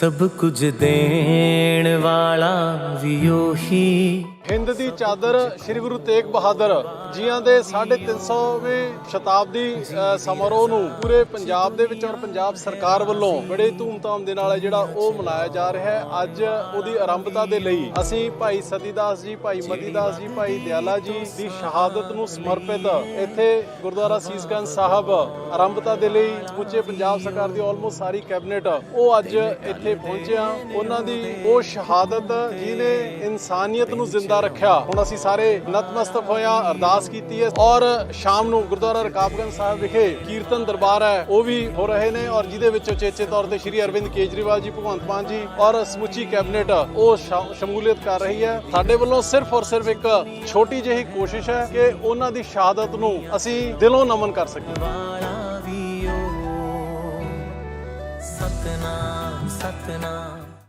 ਸਭ ਕੁਝ ਦੇਣ ਵਾਲਾ ਵੀ ਉਹੀ ਹਿੰਦ ਦੀ ਚਾਦਰ ਸ੍ਰੀ ਗੁਰੂ ਤੇਗ ਬਹਾਦਰ ਜੀਆਂ ਦੇ 350ਵੇਂ ਸ਼ਤਾਬਦੀ ਸਮਾਰੋਹ ਨੂੰ ਪੂਰੇ ਪੰਜਾਬ ਦੇ ਵਿੱਚ ਔਰ ਪੰਜਾਬ ਸਰਕਾਰ ਵੱਲੋਂ ਬੜੇ ਧੂਮਧਾਮ ਦੇ ਨਾਲ ਜਿਹੜਾ ਉਹ ਮਨਾਇਆ ਜਾ ਰਿਹਾ ਹੈ। ਅੱਜ ਉਹਦੀ ਆਰੰਭਤਾ ਦੇ ਲਈ ਅਸੀਂ ਭਾਈ ਸਤੀਦਾਸ ਜੀ, ਭਾਈ ਮਤੀਦਾਸ ਜੀ, ਭਾਈ ਦਿਆਲਾ ਜੀ ਦੀ ਸ਼ਹਾਦਤ ਨੂੰ ਸਮਰਪਿਤ ਇੱਥੇ ਗੁਰਦੁਆਰਾ ਸੀਸਗੰਜ ਸਾਹਿਬ ਆਰੰਭਤਾ ਦੇ ਲਈ ਸਮੁੱਚੇ ਪੰਜਾਬ ਸਰਕਾਰ ਦੀ ਆਲਮੋਸਟ ਸਾਰੀ ਕੈਬਨਿਟ। ਉਹ ਅੱਜ ਇੱਥੇ ਪਹੁੰਚਿਆ। ਉਹਨਾਂ ਦੀ ਉਹ ਸ਼ਹਾਦਤ ਜਿਹਨੇ ਇਨਸਾਨੀਅਤ ਨੂੰ ਜ਼ਿੰਦਾ ਰੱਖਿਆ। ਹੁਣ ਅਸੀਂ ਸਾਰੇ ਨਤਮਸਤਕ ਹੋਇਆ ਅਰਦਾਸ ਕੀਤੀ ਹੈ। ਔਰ ਸ਼ਾਮ ਨੂੰ ਗੁਰਦੁਆਰਾ ਰਕਾਬਗੰਜ ਸਾਹਿਬ ਵਿਖੇ ਕੀਰਤਨ ਦਰਬਾਰ ਹੈ, ਉਹ ਵੀ ਹੋ ਰਹੇ ਨੇ। ਔਰ ਜਿਹਦੇ ਵਿੱਚ ਉਚੇਚੇ ਤੌਰ ਤੇ ਸ਼੍ਰੀ ਅਰਵਿੰਦ ਕੇਜਰੀਵਾਲ ਜੀ, ਭਗਵੰਤ ਮਾਨ ਜੀ ਔਰ ਸਮੁੱਚੀ ਕੈਬਨਿਟ, ਉਹ ਸ਼ਾ- ਸ਼ਮੂਲੀਅਤ ਕਰ ਰਹੀ ਹੈ। ਸਾਡੇ ਵੱਲੋਂ ਸਿਰਫ ਔਰ ਸਿਰਫ ਇੱਕ ਛੋਟੀ ਜਿਹੀ ਕੋਸ਼ਿਸ਼ ਹੈ ਕਿ ਉਹਨਾਂ ਦੀ ਸ਼ਹਾਦਤ ਨੂੰ ਅਸੀਂ ਦਿਲੋਂ ਨਮਨ ਕਰ ਸਕੀਏ। ਸਤਨਾਮ ਸਤਨਾਮ।